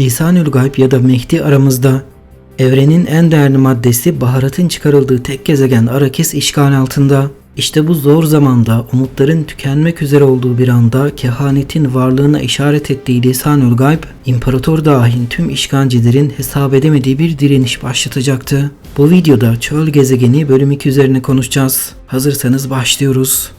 Lisanül Gayb ya da Mehdi aramızda. Evrenin en değerli maddesi baharatın çıkarıldığı tek gezegen Arakis işgal altında. İşte bu zor zamanda umutların tükenmek üzere olduğu bir anda kehanetin varlığına işaret ettiği Lisanül Gayb, imparator dahil tüm işgalcilerin hesap edemediği bir direniş başlatacaktı. Bu videoda Çöl Gezegeni bölüm 2 üzerine konuşacağız. Hazırsanız başlıyoruz.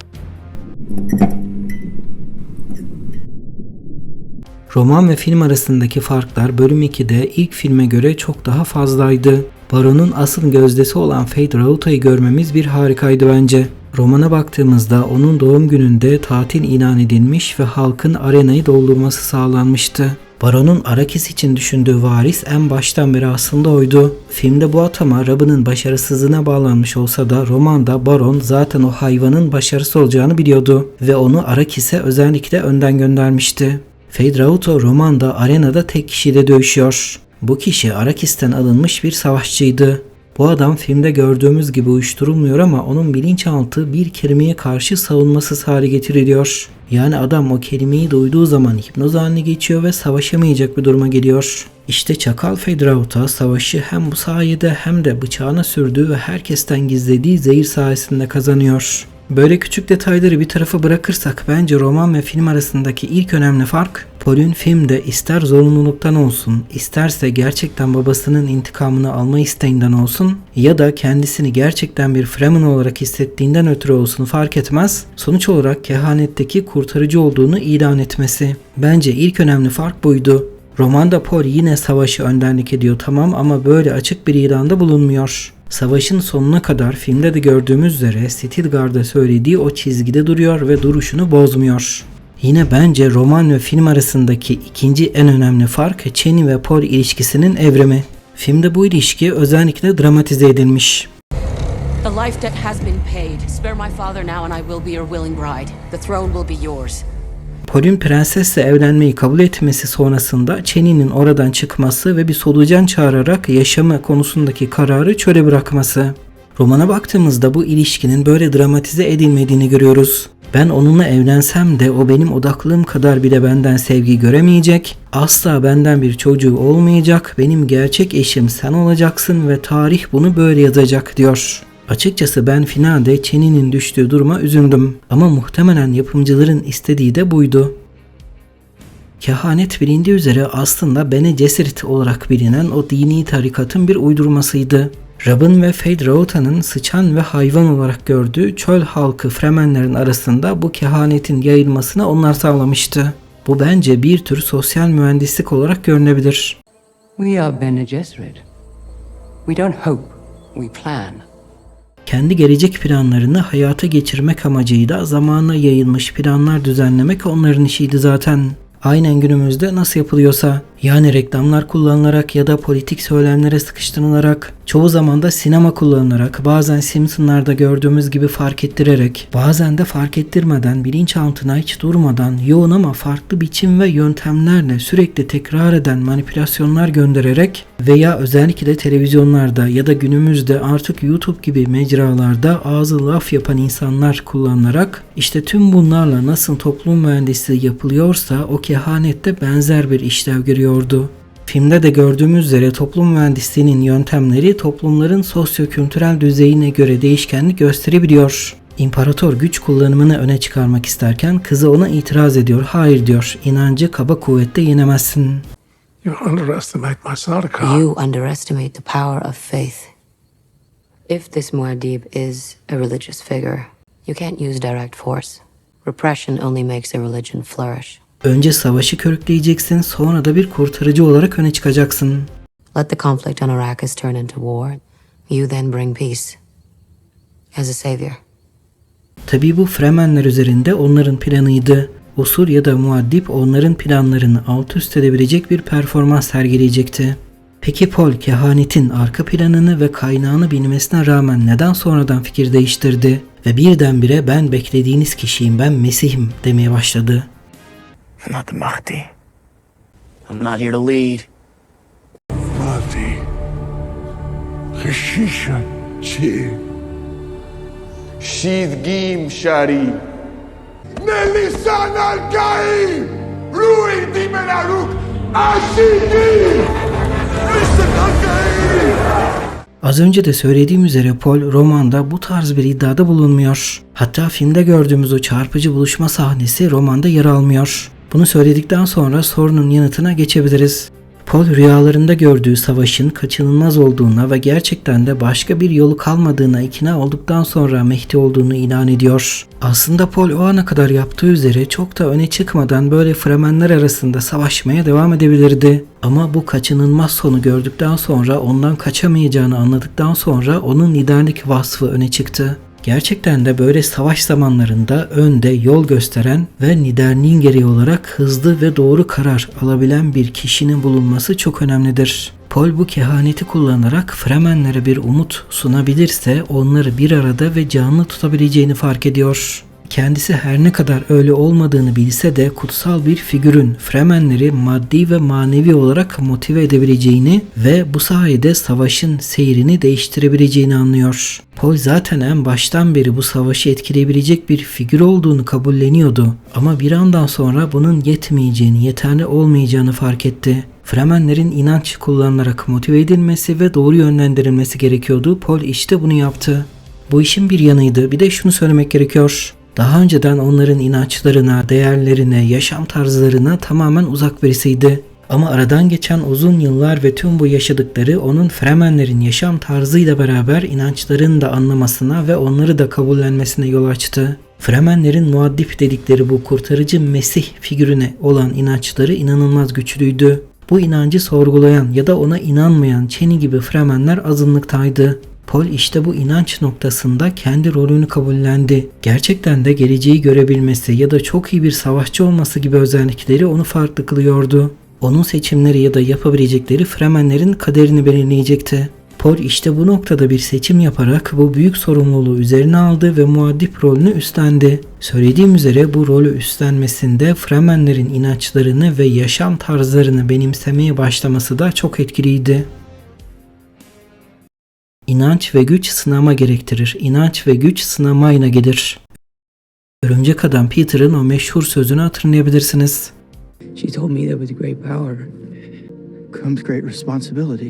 Roman ve film arasındaki farklar bölüm 2'de ilk filme göre çok daha fazlaydı. Baron'un asıl gözdesi olan Fade Rauta'yı görmemiz bir harikaydı bence. Romana baktığımızda onun doğum gününde tatil ilan edilmiş ve halkın arenayı doldurması sağlanmıştı. Baron'un Arakis için düşündüğü varis en baştan beri aslında oydu. Filmde bu atama Robin'in başarısızlığına bağlanmış olsa da romanda Baron zaten o hayvanın başarısı olacağını biliyordu ve onu Arakis'e özellikle önden göndermişti. Fade Rauto romanda arenada tek kişiyle dövüşüyor. Bu kişi Arakis'ten alınmış bir savaşçıydı. Bu adam filmde gördüğümüz gibi uyuşturulmuyor ama onun bilinçaltı bir kelimeye karşı savunmasız hale getiriliyor. Yani adam o kelimeyi duyduğu zaman hipnoz haline geçiyor ve savaşamayacak bir duruma geliyor. İşte Çakal Fedrauta savaşı hem bu sayede hem de bıçağına sürdüğü ve herkesten gizlediği zehir sayesinde kazanıyor. Böyle küçük detayları bir tarafa bırakırsak bence roman ve film arasındaki ilk önemli fark Paul'ün filmde ister zorunluluktan olsun, isterse gerçekten babasının intikamını alma isteğinden olsun ya da kendisini gerçekten bir Fremen olarak hissettiğinden ötürü olsun fark etmez, sonuç olarak kehanetteki kurtarıcı olduğunu ilan etmesi. Bence ilk önemli fark buydu. Romanda Paul yine savaşı önderlik ediyor tamam ama böyle açık bir ilanda bulunmuyor. Savaşın sonuna kadar filmde de gördüğümüz üzere Stilgar'da söylediği o çizgide duruyor ve duruşunu bozmuyor. Yine bence roman ve film arasındaki ikinci en önemli fark Cheney ve Paul ilişkisinin evrimi. Filmde bu ilişki özellikle dramatize edilmiş. The life debt has been paid. Spare my father now and I will be your willing bride. The throne will be yours. Paul'ün prensesle evlenmeyi kabul etmesi sonrasında Cheney'nin oradan çıkması ve bir solucan çağırarak yaşamı konusundaki kararı çöle bırakması. Romana baktığımızda bu ilişkinin böyle dramatize edilmediğini görüyoruz. Ben onunla evlensem de o benim odaklığım kadar bile benden sevgi göremeyecek, asla benden bir çocuğu olmayacak, benim gerçek eşim sen olacaksın ve tarih bunu böyle yazacak diyor. Açıkçası ben finalde Cheney'nin düştüğü duruma üzüldüm ama muhtemelen yapımcıların istediği de buydu. Kehanet bilindiği üzere aslında Bene Gesserit olarak bilinen o dini tarikatın bir uydurmasıydı. Rab'ın ve Fade Rauta'nın sıçan ve hayvan olarak gördüğü çöl halkı Fremenlerin arasında bu kehanetin yayılmasını onlar sağlamıştı. Bu bence bir tür sosyal mühendislik olarak görünebilir. We are Bene Gesserit. We don't hope, we plan. Kendi gelecek planlarını hayata geçirmek amacıyla zamana yayılmış planlar düzenlemek onların işiydi zaten. Aynen günümüzde nasıl yapılıyorsa yani reklamlar kullanılarak ya da politik söylemlere sıkıştırılarak çoğu zaman da sinema kullanılarak bazen Simpsonlarda gördüğümüz gibi fark ettirerek bazen de fark ettirmeden bilinçaltına hiç durmadan yoğun ama farklı biçim ve yöntemlerle sürekli tekrar eden manipülasyonlar göndererek veya özellikle televizyonlarda ya da günümüzde artık YouTube gibi mecralarda ağzı laf yapan insanlar kullanılarak işte tüm bunlarla nasıl toplum mühendisliği yapılıyorsa o kehanette benzer bir işlev görüyordu. Filmde de gördüğümüz üzere toplum mühendisliğinin yöntemleri toplumların sosyo-kültürel düzeyine göre değişkenlik gösterebiliyor. İmparator güç kullanımını öne çıkarmak isterken kızı ona itiraz ediyor. Hayır diyor. inancı kaba kuvvette yenemezsin. You underestimate my Sarkar. You underestimate the power of faith. If this Muad'Dib is a religious figure, you can't use direct force. Repression only makes a religion flourish. Önce savaşı körükleyeceksin sonra da bir kurtarıcı olarak öne çıkacaksın. Let the conflict on Arrakis turn into war. You then bring peace. As a savior. Tabi bu Fremenler üzerinde onların planıydı. Usur ya da muaddip onların planlarını alt üst edebilecek bir performans sergileyecekti. Peki Paul kehanetin arka planını ve kaynağını bilmesine rağmen neden sonradan fikir değiştirdi ve birdenbire ben beklediğiniz kişiyim ben Mesih'im demeye başladı. I'm not the Mahdi. I'm not here to lead. Mahdi. Khishishun. Chi. Shidgim Shari. Nelisan al-Gaim! Ruin di Menaruk! Az önce de söylediğim üzere Paul romanda bu tarz bir iddiada bulunmuyor. Hatta filmde gördüğümüz o çarpıcı buluşma sahnesi romanda yer almıyor. Bunu söyledikten sonra sorunun yanıtına geçebiliriz. Paul rüyalarında gördüğü savaşın kaçınılmaz olduğuna ve gerçekten de başka bir yolu kalmadığına ikna olduktan sonra Mehdi olduğunu ilan ediyor. Aslında Paul o ana kadar yaptığı üzere çok da öne çıkmadan böyle Fremenler arasında savaşmaya devam edebilirdi. Ama bu kaçınılmaz sonu gördükten sonra ondan kaçamayacağını anladıktan sonra onun liderlik vasfı öne çıktı. Gerçekten de böyle savaş zamanlarında önde yol gösteren ve liderliğin gereği olarak hızlı ve doğru karar alabilen bir kişinin bulunması çok önemlidir. Paul bu kehaneti kullanarak Fremenlere bir umut sunabilirse onları bir arada ve canlı tutabileceğini fark ediyor. Kendisi her ne kadar öyle olmadığını bilse de kutsal bir figürün Fremenleri maddi ve manevi olarak motive edebileceğini ve bu sayede savaşın seyrini değiştirebileceğini anlıyor. Paul zaten en baştan beri bu savaşı etkileyebilecek bir figür olduğunu kabulleniyordu ama bir andan sonra bunun yetmeyeceğini, yeterli olmayacağını fark etti. Fremenlerin inanç kullanılarak motive edilmesi ve doğru yönlendirilmesi gerekiyordu. Paul işte bunu yaptı. Bu işin bir yanıydı. Bir de şunu söylemek gerekiyor. Daha önceden onların inançlarına, değerlerine, yaşam tarzlarına tamamen uzak birisiydi. Ama aradan geçen uzun yıllar ve tüm bu yaşadıkları onun Fremenlerin yaşam tarzıyla beraber inançlarını da anlamasına ve onları da kabullenmesine yol açtı. Fremenlerin muaddip dedikleri bu kurtarıcı Mesih figürüne olan inançları inanılmaz güçlüydü. Bu inancı sorgulayan ya da ona inanmayan Çeni gibi Fremenler azınlıktaydı. Paul işte bu inanç noktasında kendi rolünü kabullendi. Gerçekten de geleceği görebilmesi ya da çok iyi bir savaşçı olması gibi özellikleri onu farklı kılıyordu. Onun seçimleri ya da yapabilecekleri Fremenlerin kaderini belirleyecekti. Paul işte bu noktada bir seçim yaparak bu büyük sorumluluğu üzerine aldı ve muaddip rolünü üstlendi. Söylediğim üzere bu rolü üstlenmesinde Fremenlerin inançlarını ve yaşam tarzlarını benimsemeye başlaması da çok etkiliydi. İnanç ve güç sınama gerektirir. İnanç ve güç sınamayla gelir. Örümcek Adam Peter'ın o meşhur sözünü hatırlayabilirsiniz. She told me that with great power comes great responsibility.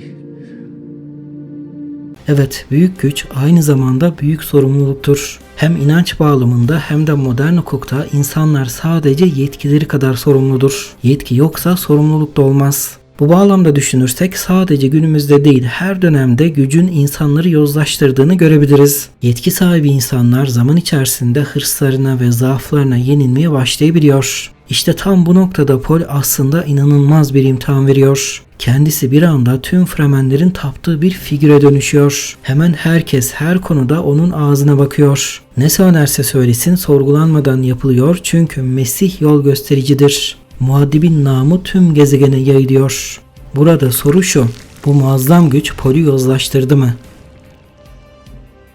Evet, büyük güç aynı zamanda büyük sorumluluktur. Hem inanç bağlamında hem de modern hukukta insanlar sadece yetkileri kadar sorumludur. Yetki yoksa sorumluluk da olmaz. Bu bağlamda düşünürsek sadece günümüzde değil her dönemde gücün insanları yozlaştırdığını görebiliriz. Yetki sahibi insanlar zaman içerisinde hırslarına ve zaaflarına yenilmeye başlayabiliyor. İşte tam bu noktada Paul aslında inanılmaz bir imtihan veriyor. Kendisi bir anda tüm Fremenlerin taptığı bir figüre dönüşüyor. Hemen herkes her konuda onun ağzına bakıyor. Ne söylerse söylesin sorgulanmadan yapılıyor çünkü Mesih yol göstericidir. Muaddibin namı tüm gezegene yayılıyor. Burada soru şu, bu muazzam güç Paul'ü yozlaştırdı mı?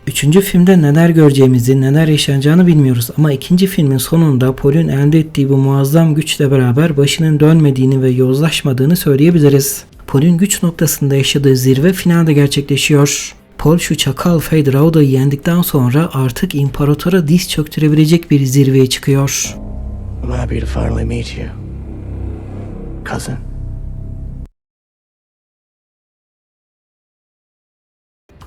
Üçüncü filmde neler göreceğimizi, neler yaşanacağını bilmiyoruz ama ikinci filmin sonunda Paul'ün elde ettiği bu muazzam güçle beraber başının dönmediğini ve yozlaşmadığını söyleyebiliriz. Paul'ün güç noktasında yaşadığı zirve finalde gerçekleşiyor. Paul şu çakal Fade Rauda'yı yendikten sonra artık imparatora diz çöktürebilecek bir zirveye çıkıyor. I'm happy to finally meet you, cousin.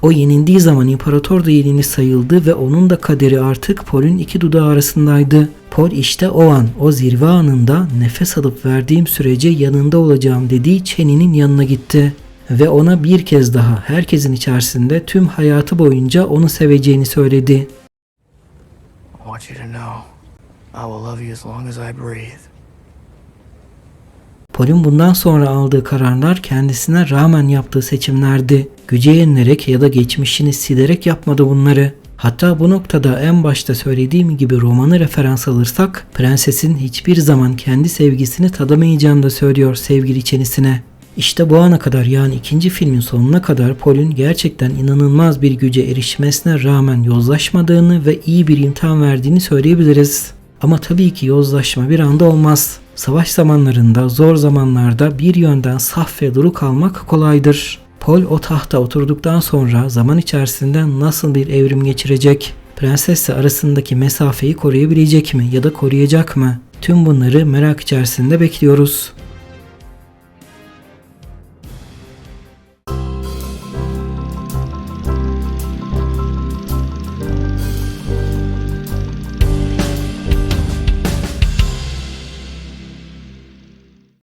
O yenildiği zaman imparator da yenilmiş sayıldı ve onun da kaderi artık Paul'ün iki dudağı arasındaydı. Paul işte o an, o zirve anında nefes alıp verdiğim sürece yanında olacağım dediği Cheney'nin yanına gitti. Ve ona bir kez daha herkesin içerisinde tüm hayatı boyunca onu seveceğini söyledi. I want you to know I will love you as long as I breathe. Paul'ün bundan sonra aldığı kararlar kendisine rağmen yaptığı seçimlerdi. Güce yenilerek ya da geçmişini silerek yapmadı bunları. Hatta bu noktada en başta söylediğim gibi romanı referans alırsak prensesin hiçbir zaman kendi sevgisini tadamayacağını da söylüyor sevgili çenisine. İşte bu ana kadar yani ikinci filmin sonuna kadar Paul'ün gerçekten inanılmaz bir güce erişmesine rağmen yozlaşmadığını ve iyi bir imtihan verdiğini söyleyebiliriz. Ama tabii ki yozlaşma bir anda olmaz. Savaş zamanlarında, zor zamanlarda bir yönden saf ve duru kalmak kolaydır. Paul o tahta oturduktan sonra zaman içerisinde nasıl bir evrim geçirecek? Prensesle arasındaki mesafeyi koruyabilecek mi ya da koruyacak mı? Tüm bunları merak içerisinde bekliyoruz.